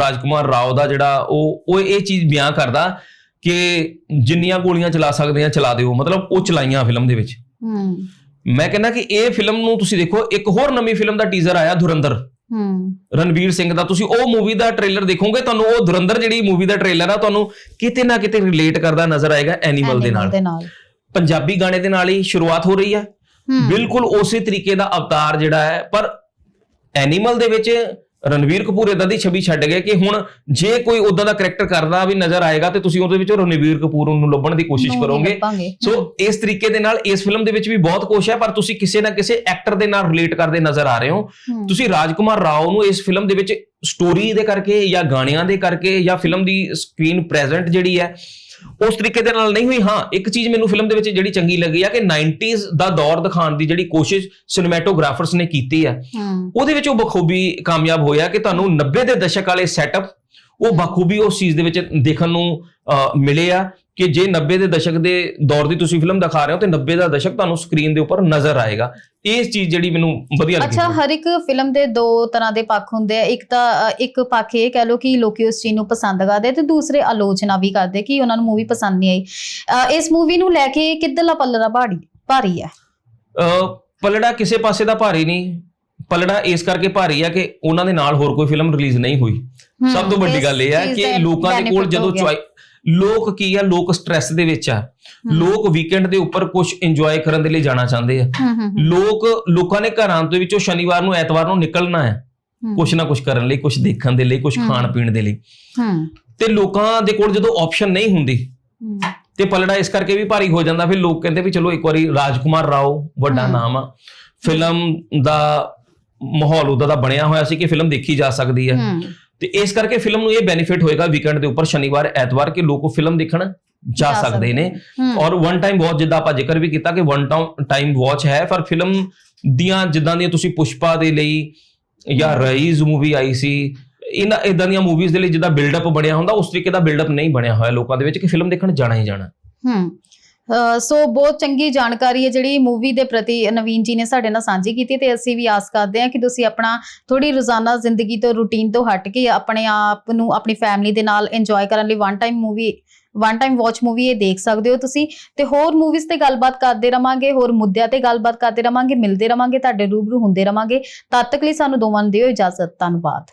[SPEAKER 2] ਰਾਜਕੁਮਾਰ ਰਾਓ ਦਾ ਜਿਹੜਾ ਉਹ ਉਹ ਇਹ ਚੀਜ਼ ਬਿਆਨ ਕਰਦਾ ਕਿ ਜਿੰਨੀਆਂ ਗੋਲੀਆਂ ਚਲਾ ਸਕਦੇ ਆ ਚਲਾ ਦਿਓ ਮਤਲਬ ਉਹ ਚਲਾਈਆਂ ਫਿਲਮ ਦੇ ਵਿੱਚ।
[SPEAKER 1] ਹੂੰ।
[SPEAKER 2] ਮੈਂ ਕਹਿੰਦਾ ਕਿ ਇਹ ਫਿਲਮ ਨੂੰ ਤੁਸੀਂ ਦੇਖੋ ਇੱਕ ਹੋਰ ਨਵੀਂ ਫਿਲਮ ਦਾ ਟੀਜ਼ਰ ਆਇਆ ਧੁਰੰਦਰ
[SPEAKER 1] ਹੂੰ।
[SPEAKER 2] ਰਣਵੀਰ ਸਿੰਘ ਦਾ ਤੁਸੀਂ ਉਹ ਮੂਵੀ ਦਾ ਟ੍ਰੇਲਰ ਦੇਖੋਗੇ ਤੁਹਾਨੂੰ ਉਹ ਧੁਰੰਦਰ ਜਿਹੜੀ ਮੂਵੀ ਦਾ ਟ੍ਰੇਲਰ ਆ ਤੁਹਾਨੂੰ ਕਿਤੇ ਨਾ ਕਿਤੇ ਰਿਲੇਟ ਕਰਦਾ ਨਜ਼ਰ ਆਏਗਾ ਐਨੀਮਲ ਦੇ ਨਾਲ। ਪੰਜਾਬੀ ਗਾਣੇ ਦੇ ਨਾਲ ਹੀ ਸ਼ੁਰੂਆਤ ਹੋ ਰਹੀ ਹੂੰ। ਬਿਲਕੁਲ ਉਸੇ ਤਰੀਕੇ ਦਾ ਅਵਤਾਰ ਜਿਹੜਾ ਹੈ ਪਰ ਐਨੀਮਲ ਦੇ ਵਿੱਚ ਰਣਵੀਰ ਕਪੂਰ ਇਦਾਂ ਦੀ ਛਵੀ ਛੱਡ ਗਏ ਕਿ ਹੁਣ ਜੇ ਕੋਈ ਉਦਾਂ ਦਾ ਕੈਰੈਕਟਰ ਕਰਦਾ ਵੀ ਨਜ਼ਰ ਆਏਗਾ ਤੇ ਤੁਸੀਂ ਉਹਦੇ ਵਿੱਚ ਰਣਵੀਰ ਕਪੂਰ ਨੂੰ ਲੱਭਣ ਦੀ ਕੋਸ਼ਿਸ਼ ਕਰੋਗੇ। ਸੋ ਇਸ ਤਰੀਕੇ ਦੇ ਨਾਲ ਇਸ ਫਿਲਮ ਦੇ ਵਿੱਚ ਵੀ ਬਹੁਤ ਕੁਝ ਹੈ ਪਰ ਤੁਸੀਂ ਕਿਸੇ ਨਾ ਕਿਸੇ ਐਕਟਰ ਦੇ ਨਾਲ ਰਿਲੇਟ ਕਰਦੇ ਨਜ਼ਰ ਆ ਰਹੇ ਹੂੰ। ਤੁਸੀਂ ਰਾਜਕੁਮਾਰ ਰਾਓ ਨੂੰ ਇਸ ਫਿਲਮ ਦੇ ਵਿੱਚ ਸਟੋਰੀ ਦੇ ਕਰਕੇ ਜਾਂ ਗਾਣਿਆਂ ਦੇ ਕਰਕੇ ਜਾਂ ਫਿਲਮ ਦੀ ਸਕਰੀਨ ਪ੍ਰੈਜ਼ੈਂਟ ਜਿਹੜੀ ਹੈ ਉਸ ਤਰੀਕੇ ਦੇ ਨਾਲ ਨਹੀਂ ਹੋਈ ਹਾਂ ਇੱਕ ਚੀਜ਼ ਮੈਨੂੰ ਫਿਲਮ ਦੇ ਵਿੱਚ ਜਿਹੜੀ ਚੰਗੀ ਲੱਗੀ ਆ ਕਿ 90s ਦਾ ਦੌਰ ਦਿਖਾਉਣ ਦੀ ਜਿਹੜੀ ਕੋਸ਼ਿਸ਼ ਸਿਨੇਮੈਟੋਗ੍ਰਾਫਰਸ ਨੇ ਕੀਤੀ ਹੂੰ। ਉਹਦੇ ਵਿੱਚ ਉਹ ਬਖੂਬੀ ਕਾਮਯਾਬ ਹੋਇਆ ਕਿ ਤੁਹਾਨੂੰ 90 ਦੇ ਦਸ਼ਕ ਵਾਲੇ ਸੈਟਅਪ ਉਹ ਬਖੂਬੀ ਉਸ ਚੀਜ਼ ਦੇ ਵਿੱਚ ਦੇਖਣ ਨੂੰ ਮਿਲੇ ਆ ਕਿ ਜੇ 90 ਦੇ ਦਸ਼ਕ ਦੇ ਦੌਰ ਦੀ ਤੁਸੀਂ ਫਿਲਮ ਦਿਖਾ ਰਹੇ ਹੋ ਤੇ 90 ਦਾ ਦਸ਼ਕ ਤੁਹਾਨੂੰ ਸਕਰੀਨ ਦੇ ਉੱਪਰ ਨਜ਼ਰ ਆਏਗਾ। ਇਹ ਚੀਜ਼ ਜਿਹੜੀ ਮੈਨੂੰ ਵਧੀਆ ਲੱਗੀ।
[SPEAKER 1] ਅੱਛਾ ਹਰ ਇੱਕ ਫਿਲਮ ਦੇ ਦੋ ਤਰ੍ਹਾਂ ਦੇ ਪੱਖ ਹੁੰਦੇ ਆ। ਇੱਕ ਤਾਂ ਇੱਕ ਪੱਖ ਇਹ ਕਹਿ ਲੋ ਕਿ ਲੋਕੀ ਉਸ ਚੀਜ਼ ਨੂੰ ਪਸੰਦ ਕਰਦੇ ਤੇ ਦੂਸਰੇ ਆਲੋਚਨਾ ਵੀ ਕਰਦੇ ਕਿ ਉਹਨਾਂ ਨੂੰ ਮੂਵੀ ਪਸੰਦ ਨਹੀਂ ਆਈ। ਇਸ ਮੂਵੀ ਨੂੰ ਲੈ ਕੇ ਕਿੱਧਰਲਾ ਪੱਲੜਾ ਭਾਰੀ ਭਾਰੀ
[SPEAKER 2] ਅਹ ਪਲੜਾ ਕਿਸੇ ਪਾਸੇ ਦਾ ਭਾਰੀ ਨਹੀਂ। ਪਲੜਾ ਇਸ ਕਰਕੇ ਭਾਰੀ ਆ ਕਿ ਉਹਨਾਂ ਦੇ ਨਾਲ ਹੋਰ ਕੋਈ ਫਿਲਮ ਰਿਲੀਜ਼ ਨਹੀਂ ਹੋਈ। ਸਭ ਤੋਂ ਵੱਡੀ ਗੱਲ ਇਹ ਹੈ ਕਿ ਲੋਕਾਂ ਦੇ ਕੋਲ ਜਦੋਂ ਲੋਕ ਕੀ ਆ ਲੋਕ ਸਟ੍ਰੈਸ ਦੇ ਵਿੱਚ ਆ। ਲੋਕ ਵੀਕਐਂਡ ਦੇ ਉੱਪਰ ਕੁਝ ਇੰਜੋਏ ਕਰਨ ਦੇ ਲਈ ਜਾਣਾ ਚਾਹੁੰਦੇ ਆ। ਲੋਕ ਲੋਕਾਂ ਨੇ ਘਰਾਂ ਦੇ ਵਿੱਚੋਂ ਸ਼ਨੀਵਾਰ ਨੂੰ ਐਤਵਾਰ ਨੂੰ ਨਿਕਲਣਾ ਹੈ। ਕੁਝ ਨਾ ਕੁਝ ਕਰਨ ਲਈ ਕੁਝ ਦੇਖਣ ਦੇ ਲਈ ਕੁਝ। ਖਾਣ ਪੀਣ ਦੇ ਲਈ। ਤੇ ਲੋਕਾਂ ਦੇ ਕੋਲ ਜਦੋਂ ਆਪਸ਼ਨ ਨਹੀਂ ਹੁੰਦੀ ਤੇ ਪਲੜਾ ਇਸ ਕਰਕੇ ਵੀ ਭਾਰੀ ਹੋ ਜਾਂਦਾ ਫਿਰ ਲੋਕ ਕਹਿੰਦੇ ਵੀ ਚਲੋ ਇੱਕ ਵਾਰੀ ਰਾਜਕੁਮਾਰ ਰਾਓ ਵੱਡਾ। ਨਾਮ ਆ। ਫਿਲਮ ਦਾ ਮਾਹੌਲ ਉਹਦਾ ਦਾ ਬਣਿਆ ਹੋਇਆ ਸੀ ਕਿ ਫਿਲਮ ਦੇਖੀ ਜਾ ਸਕਦੀ ਹੈ। ਤੇ ਇਸ ਕਰਕੇ ਫਿਲਮ ਨੂੰ ਇਹ ਬੈਨੀਫਿਟ ਹੋਏਗਾ ਵੀਕਐਂਡ ਦੇ ਉੱਪਰ ਸ਼ਨੀਵਾਰ ਐਤਵਾਰ ਕਿ ਲੋਕ ਫਿਲਮ ਦੇਖਣ ਜਾ ਸਕਦੇ ਨੇ। ਔਰ ਵਨ ਟਾਈਮ ਵਾਚ ਜਿੱਦਾਂ ਆਪਾਂ ਜ਼ਿਕਰ ਵੀ ਕੀਤਾ ਕਿ ਵਨ ਟਾਈਮ ਵਾਚ ਹੈ ਪਰ ਫਿਲਮ ਦੀਆਂ ਜਿੱਦਾਂ ਦੀਆਂ ਤੁਸੀਂ ਪੁਸ਼ਪਾ ਦੇ ਲਈ ਜਾਂ ਰਈਜ਼ ਮੂਵੀ ਆਈ ਸੀ ਇਹਨਾਂ ਇਦਾਂ ਦੀਆਂ ਮੂਵੀਜ਼ ਦੇ ਲਈ ਜਿੱਦਾਂ ਬਿਲਡਅਪ ਬਣਿਆ ਹੁੰਦਾ ਉਸ ਤਰੀਕੇ ਦਾ ਬਿਲਡਅਪ ਨਹੀਂ ਬਣਿਆ ਹੋਇਆ ਲੋਕਾਂ ਦੇ ਵਿੱਚ ਕਿ ਫਿਲਮ ਦੇਖਣ ਜਾਣਾ ਹੀ ਜਾਣਾ।
[SPEAKER 1] ਅ, ਸੋ ਬਹੁਤ ਚੰਗੀ ਜਾਣਕਾਰੀ ਹੈ ਜਿਹੜੀ ਮੂਵੀ ਦੇ ਪ੍ਰਤੀ ਨਵੀਨ ਜੀ ਨੇ ਸਾਡੇ ਨਾਲ ਸਾਂਝੀ ਕੀਤੀ ਤੇ ਅਸੀਂ ਵੀ ਆਸ ਕਰਦੇ ਹਾਂ ਕਿ ਤੁਸੀਂ ਆਪਣਾ ਥੋੜੀ ਰੋਜ਼ਾਨਾ ਜ਼ਿੰਦਗੀ ਤੋਂ ਰੂਟੀਨ ਤੋਂ ਹਟ ਕੇ ਆਪਣੇ ਆਪ ਨੂੰ, ਆਪਣੀ ਫੈਮਿਲੀ ਦੇ ਨਾਲ ਇੰਜੋਏ ਕਰਨ ਲਈ one time movie one time watch movie ਇਹ ਦੇਖ ਸਕਦੇ ਹੋ ਤੁਸੀਂ। ਤੇ ਹੋਰ ਮੂਵੀਜ਼ ਤੇ ਗੱਲਬਾਤ ਕਰਦੇ ਰਵਾਂਗੇ, ਹੋਰ ਮੁੱਦਿਆਂ ਤੇ ਗੱਲਬਾਤ ਕਰਦੇ ਰਵਾਂਗੇ, ਮਿਲਦੇ ਰਵਾਂਗੇ, ਤੁਹਾਡੇ ਰੂਬਰੂ ਹੁੰਦੇ ਰਵਾਂਗੇ। ਤਦ ਤੱਕ ਲਈ ਸਾਨੂੰ ਦੋਵਾਂ ਨੂੰ ਦਿਓ ਇਜਾਜ਼ਤ। ਧੰਨਵਾਦ।